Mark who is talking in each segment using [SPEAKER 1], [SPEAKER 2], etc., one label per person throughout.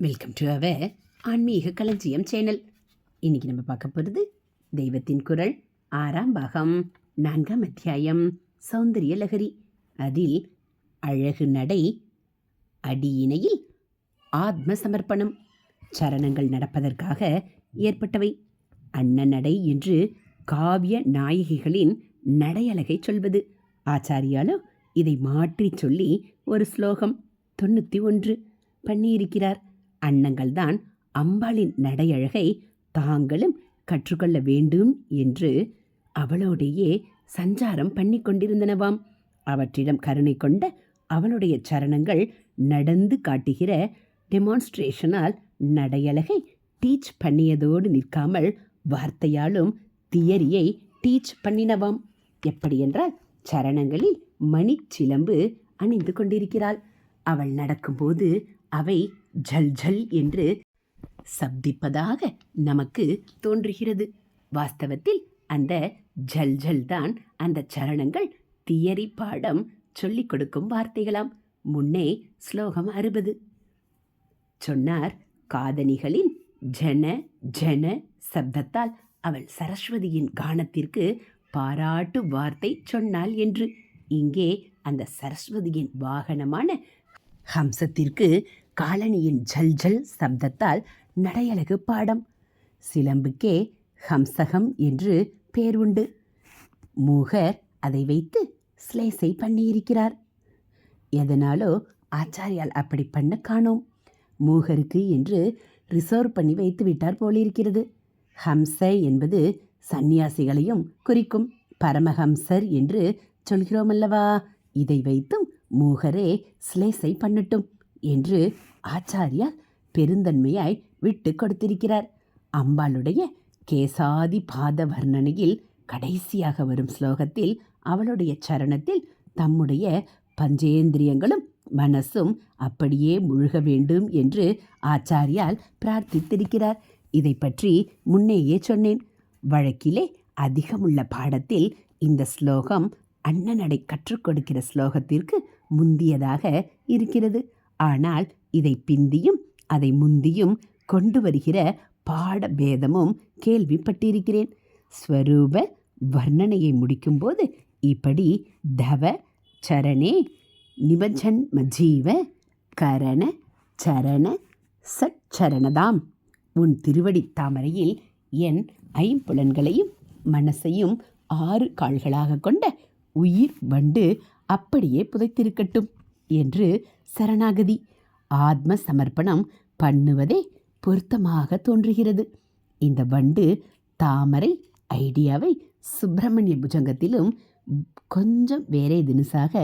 [SPEAKER 1] Welcome to our ஆன்மீக களஞ்சியம் channel இன்னைக்கு நம்ம பார்க்க போகிறது தெய்வத்தின் குரல் ஆறாம் பாகம் நான்காம் அத்தியாயம் சௌந்தரிய லகரி அதில் அழகு நடை அடியினையில் ஆத்ம சமர்ப்பணம் சரணங்கள் நடப்பதற்காக ஏற்பட்டவை. அன்ன நடை என்று காவிய நாயகிகளின் நடையழகை சொல்வது. ஆச்சாரியாலோ இதை மாற்றிச் சொல்லி ஒரு ஸ்லோகம் தொண்ணூற்றி ஒன்று பண்ணியிருக்கிறார். அன்னங்கள்தான் அம்பாளின் நடையழகை தாங்களும் கற்றுக்கொள்ள வேண்டும் என்று அவளோடையே சஞ்சாரம் பண்ணி கொண்டிருந்தனவாம். அவற்றிடம் கருணை கொண்ட அவளுடைய சரணங்கள் நடந்து காட்டுகிற டெமான்ஸ்ட்ரேஷனால் நடையழகை டீச் பண்ணியதோடு நிற்காமல் வார்த்தையாலும் தியரியை டீச் பண்ணினவாம். எப்படியென்றால் சரணங்களில் மணிச்சிலம்பு அணிந்து கொண்டிருக்கிறாள். அவள் நடக்கும்போது அவை ஜல் ஜல் என்று சப்திப்பதாக நமக்கு தோன்றுகிறது. வாஸ்தவத்தில் அந்த ஜல் ஜல் தான் அந்த சரணங்கள் தியரி பாடம் சொல்லிக் கொடுக்கும் வார்த்தைகளாம். முன்னே ஸ்லோகம் அறுபது. சொன்னார் காதணிகளின் ஜன ஜன சப்தத்தால் அவள் சரஸ்வதியின் கானத்திற்கு பாராட்டு வார்த்தை சொன்னாள் என்று. இங்கே அந்த சரஸ்வதியின் வாகனமான ஹம்சத்திற்கு காலனியின் ஜல் ஜல் சப்தத்தால் நடையழகு பாடம். சிலம்புக்கே ஹம்சகம் என்று பேர் உண்டு. மூகர் அதை வைத்து ஸ்லேசை பண்ணியிருக்கிறார். எதனாலோ ஆச்சாரியால் அப்படி பண்ண காணோம். மூகருக்கு என்று ரிசர்வ் பண்ணி வைத்து விட்டார் போலிருக்கிறது. ஹம்ச என்பது சந்நியாசிகளையும் குறிக்கும். பரமஹம்சர் என்று சொல்கிறோம் அல்லவா இதை வைத்தும் மூகரே ஸ்லேஸை பண்ணட்டும். என்று ஆச்சாரியார் பெருந்தன்மையாய் விட்டு கொடுத்திருக்கிறார். அம்பாளுடைய கேசாதி பாத வர்ணனையில் கடைசியாக வரும் ஸ்லோகத்தில் அவளுடைய சரணத்தில் தம்முடைய பஞ்சேந்திரியங்களும் மனசும் அப்படியே முழுக வேண்டும் என்று ஆச்சாரியால் பிரார்த்தித்திருக்கிறார். இதை பற்றி முன்னேயே சொன்னேன். வழக்கிலே அதிகமுள்ள பாடத்தில் இந்த ஸ்லோகம் அண்ணனடை கற்றுக் கொடுக்கிற ஸ்லோகத்திற்கு முந்தியதாக இருக்கிறது. ஆனால் இதை பிந்தியும் அதை முந்தியும் கொண்டு வருகிற பாடபேதமும் கேள்விப்பட்டிருக்கிறேன். ஸ்வரூப வர்ணனையை முடிக்கும்போது இப்படி தவ சரணே நிபஜன் மஜீவ கரண சரண சச்சரணதாம் உன் திருவடி தாமரையில் என் ஐம்புலன்களையும் மனசையும் ஆறு கால்களாக கொண்ட உயிர் வண்டு அப்படியே புதைத்திருக்கட்டும். என்று சரணாகதி ஆத்ம சமர்ப்பணம் பண்ணுவதே பொருத்தமாக தோன்றுகிறது. இந்த வண்டு தாமரை ஐடியாவை சுப்பிரமணிய புஜங்கத்திலும் கொஞ்சம் வேறே தினுசாக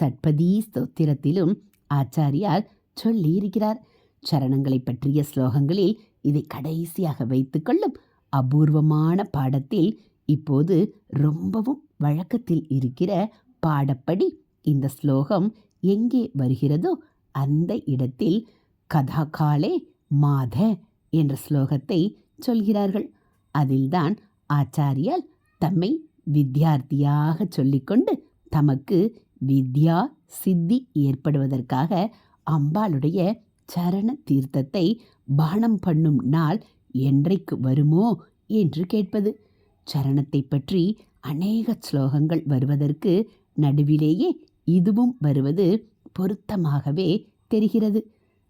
[SPEAKER 1] சட்பதி ஸ்தோத்திரத்திலும் ஆச்சாரியார் சொல்லியிருக்கிறார். சரணங்களை பற்றிய ஸ்லோகங்களில் இதை கடைசியாக வைத்துக்கொள்ளும் அபூர்வமான பாடத்தில் இப்போது ரொம்பவும் வழக்கத்தில் இருக்கிற பாடப்படி இந்த ஸ்லோகம் எங்கே வருகிறதோ அந்த இடத்தில் கதாகாலே மாத என்ற ஸ்லோகத்தை சொல்கிறார்கள். அதில்தான் ஆச்சாரியால் தம்மை வித்யார்த்தியாக சொல்லிக்கொண்டு தமக்கு வித்யா சித்தி ஏற்படுவதற்காக அம்பாளுடைய சரண தீர்த்தத்தை பானம் பண்ணும் நாள் என்றைக்கு வருமோ என்று கேட்பது. சரணத்தை பற்றி அநேக ஸ்லோகங்கள் வருவதற்கு நடுவிலேயே இதுவும் வருவது பொருத்தமாகவே தெரிகிறது.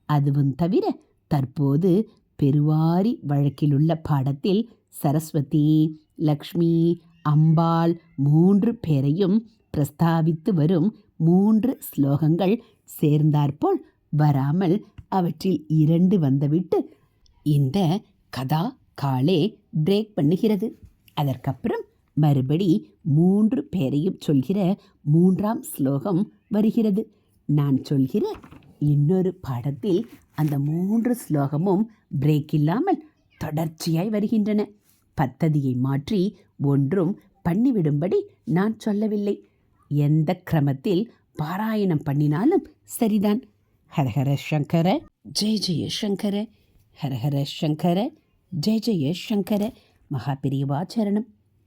[SPEAKER 1] அதுவும் தவிர தற்போது பெருவாரி வழக்கிலுள்ள பாடத்தில் சரஸ்வதி லக்ஷ்மி அம்பாள் மூன்று பேரையும் பிரஸ்தாவித்து வரும் மூன்று ஸ்லோகங்கள் சேர்ந்தாற்போல் வராமல் அவற்றில் இரண்டு வந்துவிட்டு இந்த கதா காலே பிரேக் பண்ணுகிறது. அதற்கப்புறம் மறுபடி மூன்று பேரையும் சொல்கிற மூன்றாம் ஸ்லோகம் வருகிறது. நான் சொல்கிற இன்னொரு பாடத்தில் அந்த மூன்று ஸ்லோகமும் பிரேக் இல்லாமல் தொடர்ச்சியாய் வருகின்றன. பத்ததியை மாற்றி ஒன்றும் பண்ணிவிடும்படி நான் சொல்லவில்லை. எந்த கிரமத்தில் பாராயணம் பண்ணினாலும் சரிதான். ஹரஹர சங்கர ஜெய ஜெய சங்கர ஹரஹர சங்கர ஜெய ஜெய சங்கர மகா பெரியவாச்சரணம்